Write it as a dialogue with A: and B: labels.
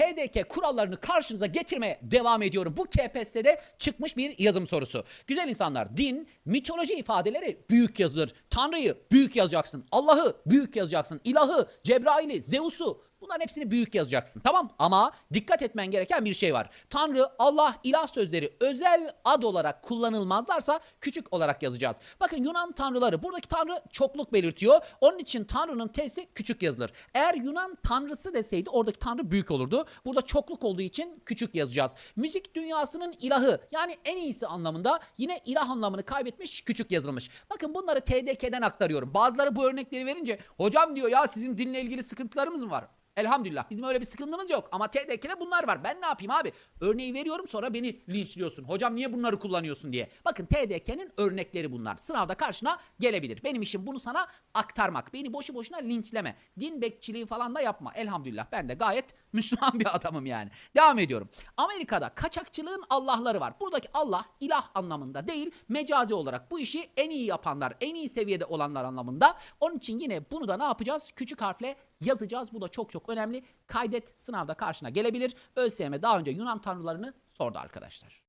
A: pay TDK kurallarını karşınıza getirmeye devam ediyorum. Bu KPSS'de çıkmış bir yazım sorusu. Güzel insanlar, din, mitoloji ifadeleri büyük yazılır. Tanrı'yı büyük yazacaksın. Allah'ı büyük yazacaksın. İlahı, Cebrail'i, Zeus'u Bunların hepsini büyük yazacaksın. Tamam ama dikkat etmen gereken bir şey var. Tanrı, Allah, ilah sözleri özel ad olarak kullanılmazlarsa küçük olarak yazacağız. Bakın Yunan tanrıları buradaki tanrı çokluk belirtiyor. Onun için tanrının t'si küçük yazılır. Eğer Yunan tanrısı deseydi oradaki tanrı büyük olurdu. Burada çokluk olduğu için küçük yazacağız. Müzik dünyasının ilahı yani en iyisi anlamında yine ilah anlamını kaybetmiş küçük yazılmış. Bakın bunları TDK'den aktarıyorum. Bazıları bu örnekleri verince hocam diyor ya sizin dinle ilgili sıkıntılarımız mı var? Elhamdülillah bizim öyle bir sıkıntımız yok ama TDK'de bunlar var. Ben ne yapayım abi? Örneği veriyorum sonra beni linçliyorsun. Hocam niye bunları kullanıyorsun diye. Bakın TDK'nin örnekleri bunlar. Sınavda karşına gelebilir. Benim işim bunu sana aktarmak. Beni boşu boşuna linçleme. Din bekçiliği falan da yapma. Elhamdülillah ben de gayet Müslüman bir adamım yani. Devam ediyorum. Amerika'da kaçakçılığın Allah'ları var. Buradaki Allah ilah anlamında değil mecazi olarak bu işi en iyi yapanlar, en iyi seviyede olanlar anlamında. Onun için yine bunu da ne yapacağız? Küçük harfle yazacağız. Bu da çok önemli. Kaydet sınavda karşına gelebilir. ÖSYM daha önce Yunan tanrılarını sordu arkadaşlar.